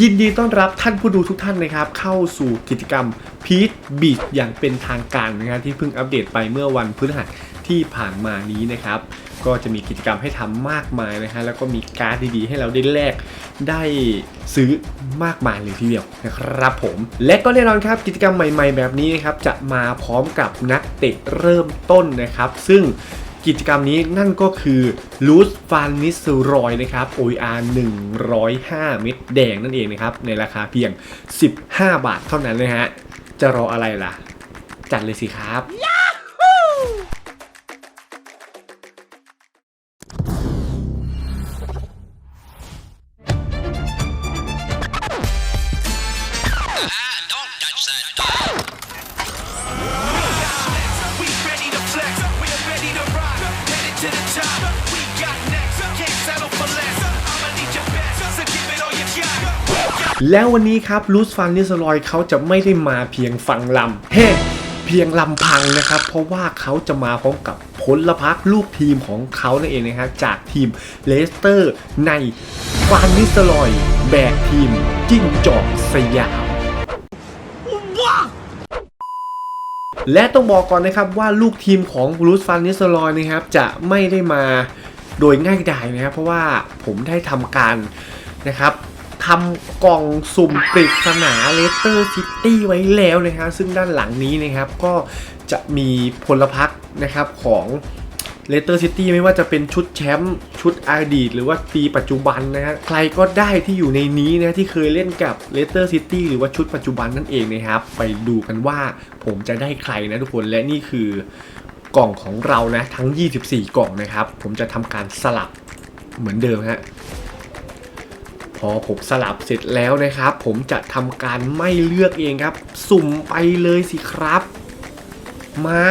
ยินดีต้อนรับท่านผู้ดูทุกท่านนะครับ เข้าสู่กิจกรรมพีทบีทอย่างเป็นทางการนะครับที่เพิ่งอัปเดตไปเมื่อวันพฤหัสที่ผ่านมานี้นะครับ ก็จะมีกิจกรรมให้ทำมากมายนะฮะแล้วก็มีการ์ดดีๆ ให้เราได้แลกได้ซื้อมากมายเลยทีเดียวนะครับผม และก็แน่นอนครับกิจกรรมใหม่ ๆ แบบนี้นะครับจะมาพร้อมกับนักเตะเริ่มต้นนะครับ ซึ่ง กิจกรรมนี้นั่นก็คือลูสฟานนิสรอยนะครับ OER 105 เม็ดแดงนั่นเองนะครับ ในราคาเพียง 15 บาทเท่านั้นนะฮะ จะรออะไรล่ะ จัดเลยสิครับ แล้ววันนี้ครับลูสฟานนิสรอยเขาจะไม่ได้มาเพียงฟังลำเฮ้เพียงลำพังนะครับ เพราะว่าเขาจะมาพร้อมกับพลพักลูกทีมของเขานั่นเองนะครับจากทีมเลสเตอร์ในฟานนิสรอย แบกทีมจิ้งจอกสยามและต้องบอกก่อนนะครับว่าลูกทีมของบรูซฟันนิสลอยนะครับจะไม่ได้มาโดยง่ายดายนะครับเพราะว่าผมได้ทำการนะครับ ทำกล่องสุ่มปริศนาเลสเตอร์ซิตี้ไว้แล้วนะครับซึ่งด้านหลังนี้นะครับก็จะมีพลพรรคนะครับของเลสเตอร์ซิตี้ไม่ว่าจะเป็นชุดแชมป์ชุดอดีต หรือว่าปีปัจจุบันนะฮะใครก็ได้ที่อยู่ในนี้นะที่เคยเล่นกับเลสเตอร์ซิตี้หรือว่าชุดปัจจุบันนั่นเองนะครับ ไปดูกันว่าผมจะได้ใครนะทุกคนและนี่คือกล่องของเรานะทั้ง 24 กล่องนะครับ ผมจะทำการสลับเหมือนเดิมฮะ อผมสลับเสร็จแล้วนะครับ ผมจะทำการไม่เลือกเองครับ สุ่มไปเลยสิครับ มา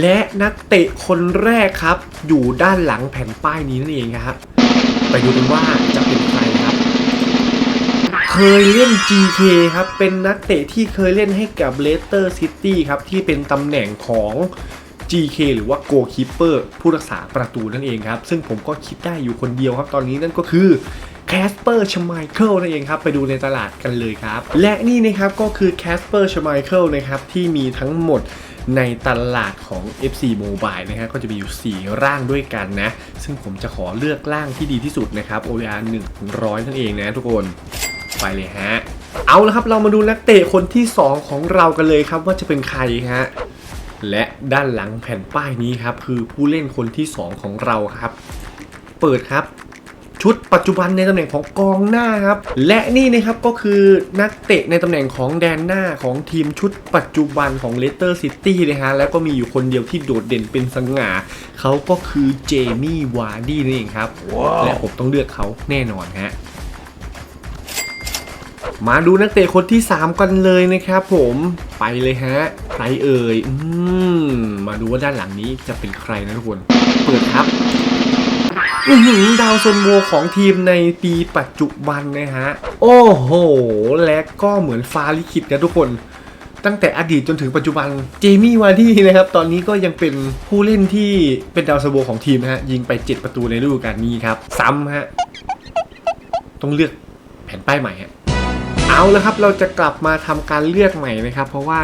และนักเตะคนแรกครับ อยู่ด้านหลังแผ่นป้ายนี้นั่นเองครับไปดูกันว่าจะเป็นใครครับ เคยเล่น GK ครับ เป็นนักเตะที่เคยเล่นให้กับ Leicester City ครับ ที่เป็นตำแหน่งของ GK หรือว่า Goalkeeper ผู้รักษาประตูนั่นเองครับ ซึ่งผมก็คิดได้อยู่คนเดียวครับ ตอนนี้นั่นก็คือแคสเปอร์ชไมเคิลนั่นเองครับ ไปดูในตลาดกันเลยครับ และนี่นะครับก็คือแคสเปอร์ชไมเคิลนะครับที่มีทั้งหมดในตลาดของ FC Mobile นะครับก็จะมีอยู่ 4 ร่างด้วยกันนะ ซึ่งผมจะขอเลือกร่างที่ดีที่สุดนะครับ OVR 100 นั่นเองนะทุกคนไปเลยฮะ เอาละครับเรามาดูนักเตะคนที่ 2 ของเรากันเลยครับว่าจะเป็นใครฮะ และด้านหลังแผ่นป้ายนี้ครับ คือผู้เล่นคนที่ 2 ของเราครับ เปิดครับ ชุดปัจจุบันในตำแหน่งของกองหน้าครับ และนี่นะครับก็คือนักเตะในตำแหน่งของแดนหน้าของทีมชุดปัจจุบันของเลสเตอร์ซิตี้นะฮะแล้วก็มีอยู่คนเดียวที่โดดเด่นเป็นสง่าเขาก็คือเจมี่วาร์ดี้นั่นเองครับและผมต้องเลือกเขาแน่นอนฮะ มาดูนักเตะคนที่ 3 กันเลยนะครับผมไปเลยฮะ ใครเอ่ยอืมมาดูว่าด้านหลังนี้จะเป็นใครนะทุกคน เปิดครับดาวซนโวของทีมในปีปัจจุบันนะฮะ โอ้โห และก็เหมือนฟ้าลิขิตนะทุกคนตั้งแต่อดีตจนถึงปัจจุบันเจมี่วาร์ดี้นะครับ ตอนนี้ก็ยังเป็นผู้เล่นที่เป็นดาวซนโวของทีมนะฮะ ยิงไป 7 ประตูในฤดูกาลนี้ครับ ซ้ำฮะ ต้องเลือกแผ่นป้ายใหม่ฮะ เอาละครับเราจะกลับมาทำการเลือกใหม่นะครับ เพราะว่า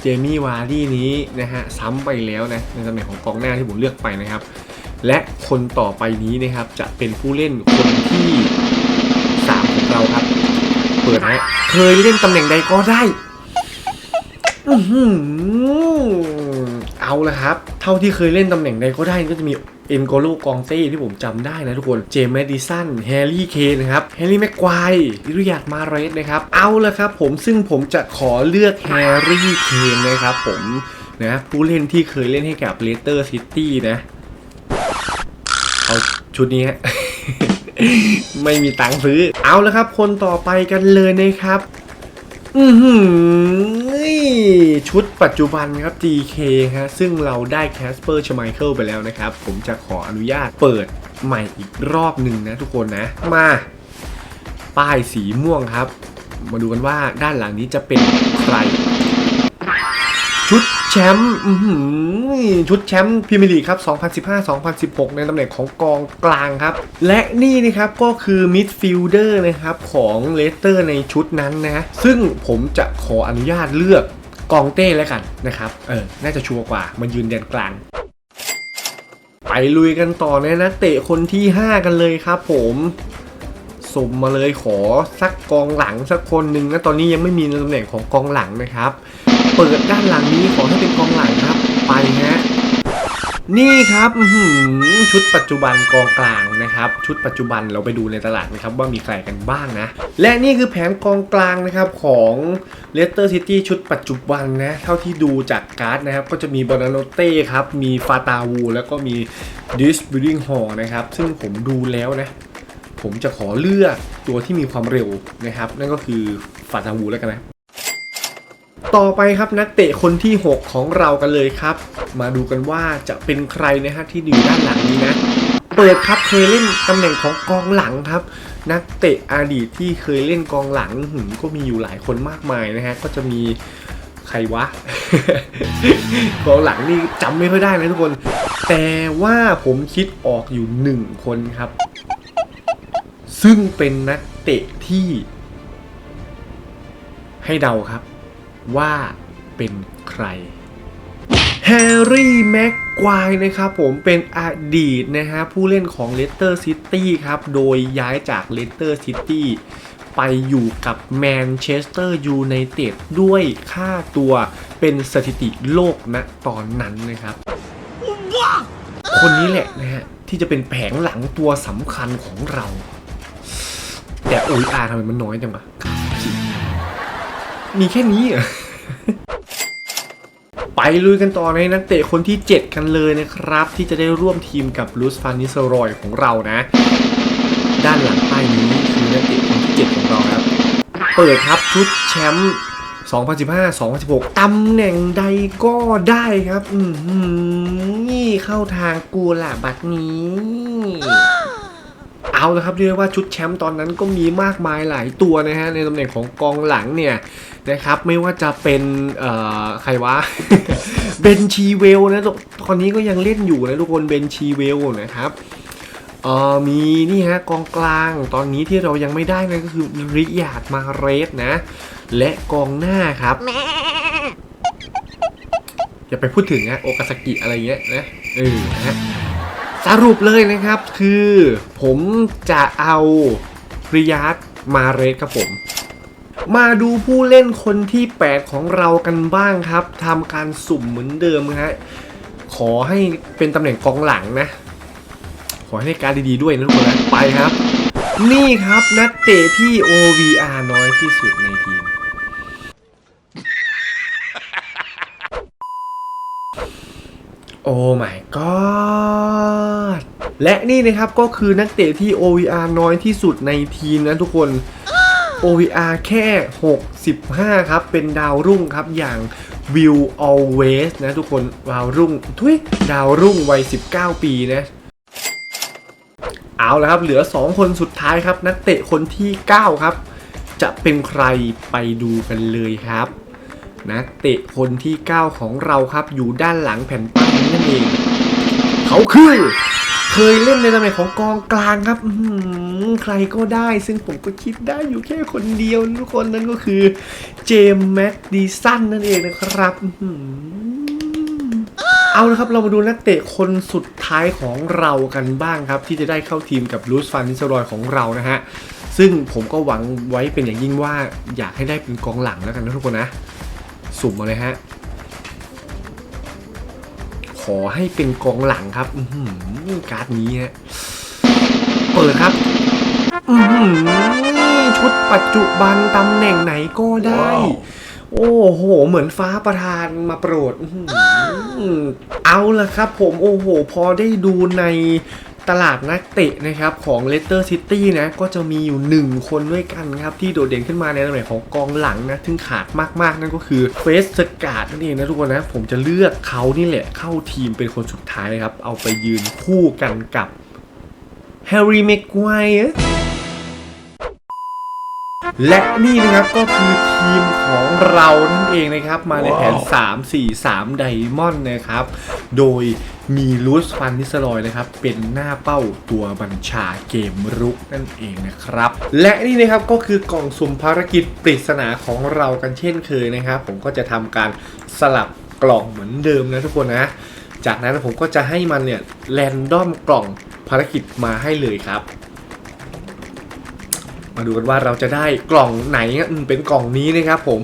เจมี่วาร์ดี้นี้นะฮะซ้ำไปแล้วนะในตำแหน่งของกองหน้าที่ผมเลือกไปนะครับ และคนต่อไปนี้นะครับจะเป็นผู้เล่นคนที่สามของเราครับ เปิดฮะเคยเล่นตำแหน่งใดก็ได้อืเอาละครับ เท่าที่เคยเล่นตำแหน่งใดก็ได้ก็จะมี เอ็นโกโลกองเต้ที่ผมจำได้นะทุกคน เจมส์แมดิสัน แฮร์รี่เคนนะครับ แฮร์รี่แม็กควายวิริยาดมาเรสนะครับ เอาละครับผมซึ่งผมจะขอเลือกแฮร์รี่เคนนะครับผมนะผู้เล่นที่เคยเล่นให้กับเลสเตอร์ซิตี้นะ เอาชุดนี้ฮะไม่มีตังค์ซื้อ เอาละครับ คนต่อไปกันเลยนะครับ อือหือี่ชุดปัจจุบันครับ GK ฮะซึ่งเราได้แคสเปอร์ชไมเคิลไปแล้วนะครับ ผมจะขออนุญาตเปิดใหม่อีกรอบหนึ่งนะทุกคนนะ มา ป้ายสีม่วงครับ มาดูกันว่าด้านหลังนี้จะเป็นใคร แชมป์ชุดแชมป์พรีเมียร์ลีกครับ 2015-2016 ในตำแหน่งของกองกลางครับ และนี่นะครับก็คือมิดฟิลเดอร์นะครับของเลสเตอร์ในชุดนั้นนะ ซึ่งผมจะขออนุญาตเลือกกองเต้แล้วกันนะครับ เออ น่าจะชัวร์กว่ามายืนแดนกลางไปลุยกันต่อในนักเตะคนที่ 5 กันเลยครับผมสุ่มมาเลยขอสักกองหลังสักคนหนึ่งนะตอนนี้ยังไม่มีในตำแหน่งของกองหลังนะครับ เปิดด้านหลังนี้ขอให้เป็นกองหลังครับ ไปฮะนี่ครับอื้อหือชุดปัจจุบันกองกลางนะครับ ชุดปัจจุบันเราไปดูในตลาดนะครับว่ามีใครกันบ้างนะ และนี่คือแผนกองกลางนะครับของเลสเตอร์ซิตี้ชุดปัจจุบันนะ เท่าที่ดูจากการ์ดนะครับ ก็จะมีบอนาโนเต้ครับ มีฟาตาวูแล้วก็มีดิสบิ l ดิ้งฮอนะครับ ซึ่งผมดูแล้วนะ ผมจะขอเลือกตัวที่มีความเร็วนะครับ นั่นก็คือฟาตาวูแล้วกันนะ ต่อไปครับนักเตะคนที่ 6 ของเรากันเลยครับ มาดูกันว่าจะเป็นใครนะฮะที่อยู่ด้านหลังนี้นะ เปิดครับเคยเล่นตำแหน่งของกองหลังครับ นักเตะอดีตที่เคยเล่นกองหลังหืมก็มีอยู่หลายคนมากมายนะฮะก็จะมีใครวะกองหลังนี่จำไม่ค่อยได้นะทุกคน แต่ว่าผมคิดออกอยู่หนึ่งคนครับ ซึ่งเป็นนักเตะที่ ให้เดาครับ ว่าเป็นใครแฮร์รี่แม็กควายนะครับผมเป็นอดีตนะฮะผู้เล่นของเลสเตอร์ซิตี้ครับ โดยย้ายจากเลสเตอร์ซิตี้ไปอยู่กับแมนเชสเตอร์ยูไนเต็ดด้วยค่าตัวเป็นสถิติโลกณตอนนั้นนะครับ คนนี้แหละนะฮะ ที่จะเป็นแผงหลังตัวสำคัญของเรา แต่โอยอาทำไมมันน้อยจังวะ มีแค่นี้เหรอไปลุยกันต่อในนักเตะคนที่ 7 กันเลยนะครับ ที่จะได้ร่วมทีมกับลูสฟานิสรอยของเรานะ ด้านหลังป้ายนี้คือนักเตะคนที่ 7 ของเราครับ เปิดครับชุดแชมป์2015-2016 ตำแหน่งใดก็ได้ครับ อือหือนี่เข้าทางกูละบัดนี้ เอาละครับเรียกว่าชุดแชมป์ตอนนั้นก็มีมากมายหลายตัวนะฮะในตำแหน่งของกองหลังเนี่ยนะครับไม่ว่าจะเป็นเอ่อใครวะเบนชีเวลนะตอนนี้ก็ยังเล่นอยู่นะทุกคนเบนชีเวลนะครับเอ่อมีนี่ฮะกองกลางตอนนี้ที่เรายังไม่ได้นั่นก็คือริยาดมาเรสนะ และกองหน้าครับอย่าไปพูดถึงนะโอกาสกิอะไรเงี้ยนะเออนะฮะ สรุปเลยนะครับคือผมจะเอาริยาดมาเรสครับผม มาดูผู้เล่นคนที่ 8 ของเรากันบ้างครับทำการสุ่มเหมือนเดิมนะฮะขอให้เป็นตำแหน่งกองหลังนะ ขอให้ได้การดดีๆด้วยนะทุกคนนะไปครับ นี่ครับนักเตะที่ OVR น้อยที่สุดในทีม โอ้ my god และนี่นะครับก็คือนักเตะที่ OVR น้อยที่สุดในทีมนะทุกคน OVR แค่ 65 ครับ เป็นดาวรุ่งครับอย่าง Will Always นะทุกคนดาวรุ่งทุยดาวรุ่งวัย 19 ปีนะเอาละครับ เหลือ 2 คนสุดท้ายครับ นักเตะคนที่ 9 ครับ จะเป็นใครไปดูกันเลยครับ นักเตะคนที่ 9 ของเราครับอยู่ด้านหลังแผ่นป้ายน เอง เขาคือเคยเล่นในตำแหน่งของกองกลางครับใครก็ได้ซึ่งผมก็คิดได้อยู่แค่คนเดียวทุกคนนั่นก็คือเจมส์แม็กดีสันนั่นเองนะครับเอาละครับ เรามาดูนักเตะคนสุดท้ายของเรากันบ้างครับ ที่จะได้เข้าทีมกับลูสฟานนิสรอยของเรานะฮะ ซึ่งผมก็หวังไว้เป็นอย่างยิ่งว่าอยากให้ได้เป็นกองหลังแล้วกันนะทุกคนนะ สุ่มมาเลยฮะ ขอให้เป็นกองหลังครับ อืมการ์ดนี้ฮะเปิดครับ อืมชุดปัจจุบันตำแหน่งไหนก็ได้ โอ้โห เหมือนฟ้าประทานมาโปรดอื้อหือเอาละครับ ผมโอ้โห พอได้ดูใน ตลาดนักเตะนะครับของเลสเตอร์ซิตี้นะก็จะมีอยู่หนึ่งคนด้วยกันครับ ที่โดดเด่นขึ้นมาในตำแหน่งของกองหลังนะซึ่งขาดมากๆ นั่นก็คือเฟสสกาดนั่นเองนะทุกคนนะ ผมจะเลือกเขานี่แหละเข้าทีมเป็นคนสุดท้ายนะครับ เอาไปยืนคู่กันกับแฮร์รี่แม็กไกวร์ และนี่นะครับก็คือทีมของเรานั่นเองนะครับ มาในแผน 3 4 3ไดมอนด์นะครับ โดยมีลูสฟันนิสลอยนะครับ เป็นหน้าเป้าตัวบัญชาเกมรุกนั่นเองนะครับ และนี่นะครับก็คือกล่องสุ่มภารกิจปริศนาของเรากันเช่นเคยนะครับ ผมก็จะทำการสลับกล่องเหมือนเดิมนะทุกคนนะ จากนั้นผมก็จะให้มันเนี่ยแรนดอมกล่องภารกิจมาให้เลยครับ มาดูกันว่าเราจะได้กล่องไหนอะเป็นกล่องนี้นะครับผม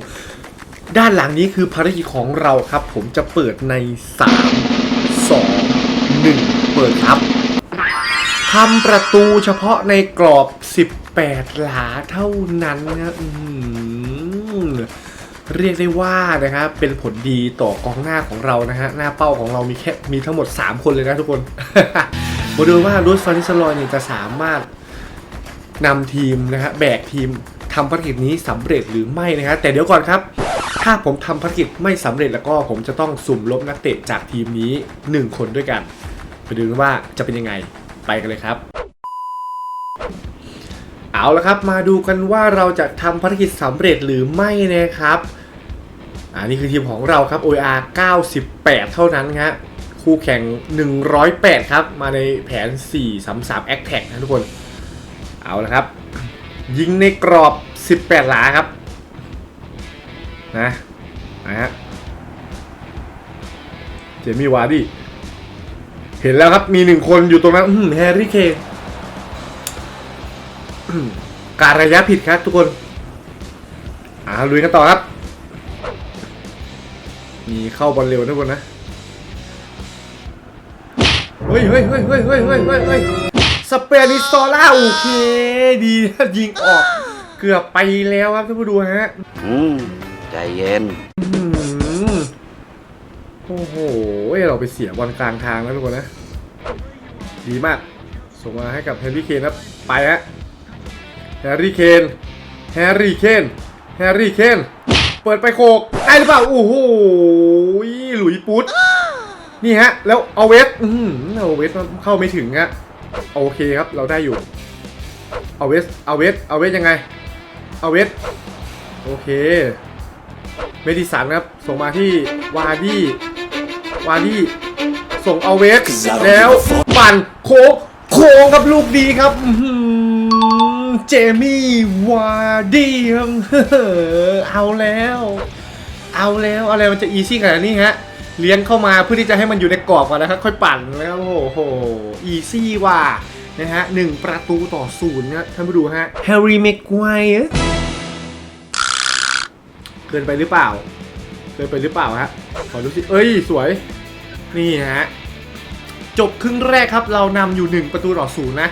ด้านหลังนี้คือภารกิจของเราครับ ผมจะเปิดใน 3 2 1 เปิดครับทำประตูเฉพาะในกรอบ 18 หลาเท่านั้นนะอืมเรียกได้ว่านะครับเป็นผลดีต่อกองหน้าของเรานะฮะหน้าเป้าของเรามีแค่มีทั้งหมด 3 คนเลยนะทุกคน มาดูว่ารูสฟานิสลอยเนี่ยจะสามารถ นำทีมนะฮะแบกทีมทำภารกิจนี้สำเร็จหรือไม่นะฮะแต่เดี๋ยวก่อนครับ ถ้าผมทำภารกิจไม่สำเร็จแล้วก็ผมจะต้องสุ่มลบนักเตะจากทีมนี้ 1 คนด้วยกัน ไปดูกันว่าจะเป็นยังไงไปกันเลยครับ เอาละครับมาดูกันว่าเราจะทำภารกิจสำเร็จหรือไม่นะครับอ่านี่คือทีมของเราครับ OR 98 เท่านั้นฮะคู่แข่ง 108 ครับ มาในแผน 4 3 3 a c t a c นะทุกคน เอาละครับ ยิงในกรอบ 18 หลาครับ นะนะฮะเจมี่วาร์ดี้เห็นแล้วครับมีหนึ่งคนอยู่ตรงนั้นแฮร์รี่เคนการระยะผิดครับทุกคนอ่าลุยกันต่อครับ มีเข้าบอลเร็วทุกคนนะ เฮ้ยเฮ้ยเฮ้ยเฮ้ยเฮ้ยเฮ้ยเฮ้ย สเปนิสโซล่าโอเค ดีนะยิงออก เกือบไปแล้วครับท่านผู้ดูฮะ อืมใจเย็น อื้อหือโอ้โห เราไปเสียบอลกลางทางแล้วทุกคนนะ ดีมาก ส่งมาให้กับแฮร์รี่เคนครับ ไปฮะ แฮร์รี่เคน แฮร์รี่เคน แฮร์รี่เคน เปิดไปโคกได้หรือเปล่า โอ้โห หลุยปุ๊ด นี่ฮะ แล้วเอาเวส อือหือเอาเวสเข้าไม่ถึงฮะ โอเคครับเราได้อยู่เอาเวสเอาเวสเอาเวสยังไงเอาเวสโอเคเมดิสันครับส่งมาที่วาร์ดี้วาร์ดี้ส่งเอาเวสแล้วปั่นโค้งโค้งครับลูกดีครับอื้อหือเจมี่วาร์ดี้ครับเอาแล้ว เอาแล้วอะไรมันจะอีซี่ขนาดนี้ฮะเลี้ยงเข้ามาเพื่อที่จะให้มันอยู่ในกรอบก่อนนะครับ ค่อยปั่นแล้วโอ้โห อีซี่ว่ะนะฮะหนึ่งประตูต่อศูนย์นะท่านผู้ดูฮะแฮร์รี่แม็กไกวร์เกินไปหรือเปล่า เกินไปหรือเปล่าฮะขอดูสิ เอ้ย สวย นี่ฮะ จบครึ่งแรกครับ เรานำอยู่1ประตูต่อศูนย์นะ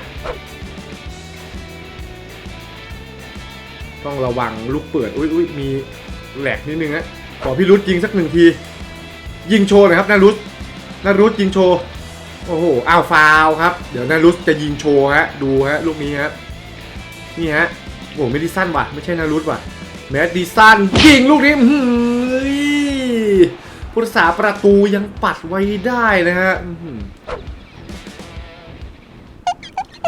ต้องระวังลูกเปิด อุ้ยอุ้ยมีแหลกนิดนึงฮะขอพี่รุดยิงสักหนึ่งที ยิงโชว์หน่อยครับนารุตนารุตยิงโชว์ โอ้โห อ้าวฟาวครับ เดี๋ยวนารุตจะยิงโชว์ฮะ ดูฮะ ลูกนี้ฮะ นี่ฮะ โอ้โหไม่ดิสั้นว่ะ ไม่ใช่นารุตว่ะ แมดดิสันยิงลูกนี้อื้อหือผู้รักษาประตูยังปัดไว้ได้นะฮะ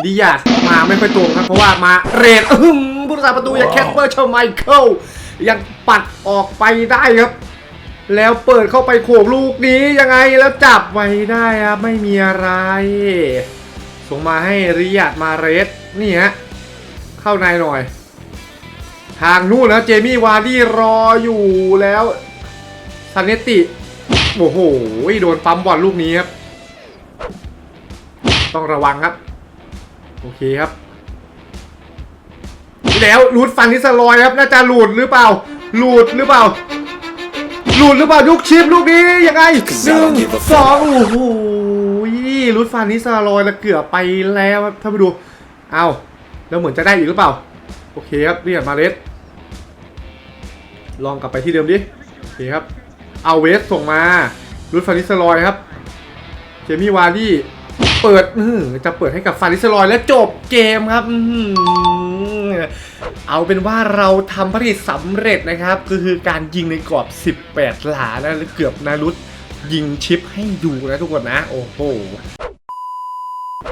ดีอยากมาไม่ค่อยตรงครับ เพราะว่ามาเรดอื้อหือผู้รักษาประตูอย่างแคทเปอร์ชาไมเคิลยังปัดออกไปได้ครับ แล้วเปิดเข้าไปโขกลูกนี้ยังไงแล้วจับไว้ได้ครับไม่มีอะไร ส่งมาให้ริยาดมาเรสนี่ฮะเข้าในหน่อย ทางนู่นนะเจมี่วาร์ดี้รออยู่แล้วซันเนติโอ้โหโดนปั๊มบอลลูกนี้ครับ ต้องระวังครับ โอเคครับ แล้วลุดฟันนิสลอยครับน่าจะหลุดหรือเปล่าหลุดหรือเปล่า หลุดหรือเปล่ายุกชิปลูกนี้ยังไงหนึ่งสองโอ้โหหลุดฟันนิสลอยแล้วเกือบไปแล้วครับท่านผู้ดู เอาแล้วเหมือนจะได้อีกหรือเปล่า โอเคครับเรียกมาเลสลองกลับไปที่เดิมดิ โอเคครับ เอาเวสส่งมารุดฟานิสลอยครับ เจมี่วาร์ดี้เปิดจะเปิดให้กับฟานิสลอยและจบเกมครับ อเอาเป็นว่าเราทำภารกิจสำเร็จนะครับ ก็คือการยิงในกรอบ 18 หลาแล้วเกือบนารุตยิงชิปให้ดูนะทุกคนนะ โอ้โห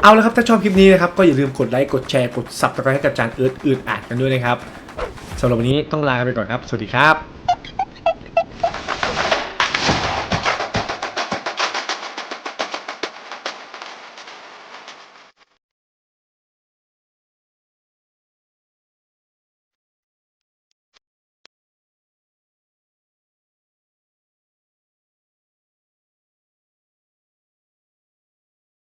เอาละครับ ถ้าชอบคลิปนี้นะครับ ก็อย่าลืมกดไลค์กดแชร์กดซับสไครต์ให้กับจานเอิร์ธอื่นอ่านกันด้วยนะครับสำหรับวันนี้ต้องลาไปก่อนครับ สวัสดีครับ